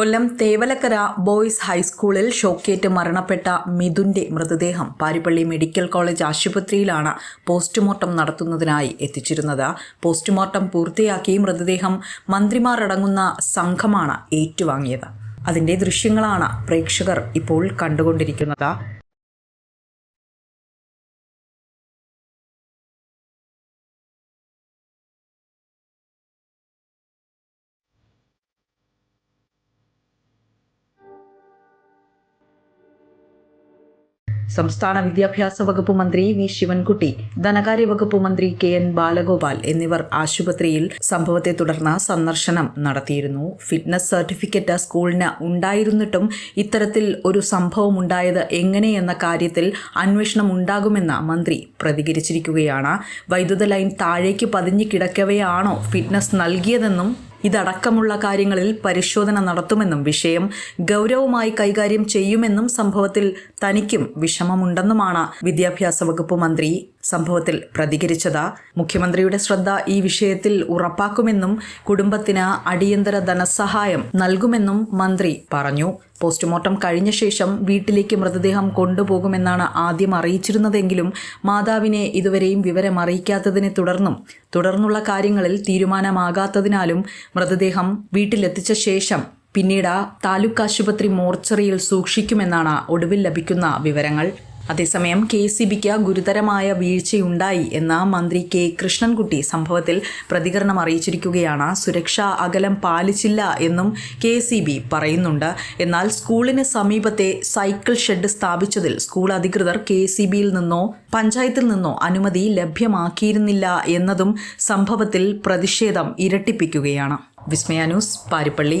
കൊല്ലം Thevalakkara boys ഹൈസ്കൂളിൽ ഷോക്കേറ്റ് മരണപ്പെട്ട മിഥുന്റെ മൃതദേഹം പാരിപ്പള്ളി മെഡിക്കൽ കോളേജ് ആശുപത്രിയിലാണ് പോസ്റ്റ്മോർട്ടം നടത്തുന്നതിനായി എത്തിച്ചിരുന്നത്. പോസ്റ്റ്മോർട്ടം പൂർത്തിയാക്കി മൃതദേഹം മന്ത്രിമാർ അടങ്ങുന്ന സംഘമാണ് ഏറ്റുവാങ്ങിയത്. അതിന്റെ ദൃശ്യങ്ങളാണ് പ്രേക്ഷകർ ഇപ്പോൾ കണ്ടുകൊണ്ടിരിക്കുന്നത്. സംസ്ഥാന വിദ്യാഭ്യാസ വകുപ്പ് മന്ത്രി വി. ശിവൻകുട്ടി ധനകാര്യ വകുപ്പ് മന്ത്രി കെ. എൻ. ബാലഗോപാൽ എന്നിവർ ആശുപത്രിയിൽ സംഭവത്തെ തുടർന്ന് സന്ദർശനം നടത്തിയിരുന്നു. ഫിറ്റ്നസ് സർട്ടിഫിക്കറ്റ് സ്കൂളിന് ഉണ്ടായിരുന്നിട്ടും ഇത്തരത്തിൽ ഒരു സംഭവം ഉണ്ടായത് എങ്ങനെയെന്ന കാര്യത്തിൽ അന്വേഷണം ഉണ്ടാകുമെന്ന് മന്ത്രി പ്രതികരിച്ചിരിക്കുകയാണ്. വൈദ്യുത ലൈൻ താഴേക്ക് പതിഞ്ഞു കിടക്കവെയാണോ ഫിറ്റ്നസ് നൽകിയതെന്നും ഇതടക്കമുള്ള കാര്യങ്ങളിൽ പരിശോധന നടത്തുമെന്നും വിഷയം ഗൗരവമായി കൈകാര്യം ചെയ്യുമെന്നും സംഭവത്തിൽ തനിക്കും വിഷമമുണ്ടെന്നുമാണ് വിദ്യാഭ്യാസ വകുപ്പ് മന്ത്രി സംഭവത്തിൽ പ്രതികരിച്ചത്. മുഖ്യമന്ത്രിയുടെ ശ്രദ്ധ ഈ വിഷയത്തിൽ ഉറപ്പാക്കുമെന്നും കുടുംബത്തിന് അടിയന്തര ധനസഹായം നൽകുമെന്നും മന്ത്രി പറഞ്ഞു. പോസ്റ്റ്മോർട്ടം കഴിഞ്ഞ ശേഷം വീട്ടിലേക്ക് മൃതദേഹം കൊണ്ടുപോകുമെന്നാണ് ആദ്യം അറിയിച്ചിരുന്നതെങ്കിലും മാതാവിനെ ഇതുവരെയും വിവരം അറിയിക്കാത്തതിനെ തുടർന്നും തുടർന്നുള്ള കാര്യങ്ങളിൽ തീരുമാനമാകാത്തതിനാലും മൃതദേഹം വീട്ടിലെത്തിച്ച ശേഷം പിന്നീട് താലൂക്ക് ആശുപത്രി മോർച്ചറിയിൽ സൂക്ഷിക്കുമെന്നാണ് ഒടുവിൽ ലഭിക്കുന്ന വിവരങ്ങൾ. അതേസമയം കെ സി ബിക്ക് ഗുരുതരമായ വീഴ്ചയുണ്ടായി എന്ന മന്ത്രി കെ കൃഷ്ണൻകുട്ടി സംഭവത്തിൽ പ്രതികരണം അറിയിച്ചിരിക്കുകയാണ്. സുരക്ഷാ അകലം പാലിച്ചില്ല എന്നും കെ സി ബി പറയുന്നുണ്ട്. എന്നാൽ സ്കൂളിന് സമീപത്തെ സൈക്കിൾ ഷെഡ് സ്ഥാപിച്ചതിൽ സ്കൂൾ അധികൃതർ കെ സി ബിയിൽ നിന്നോ പഞ്ചായത്തിൽ നിന്നോ അനുമതി ലഭ്യമാക്കിയിരുന്നില്ല എന്നതും സംഭവത്തിൽ പ്രതിഷേധം ഇരട്ടിപ്പിക്കുകയാണ്. വിസ്മയ ന്യൂസ് പാരിപ്പള്ളി.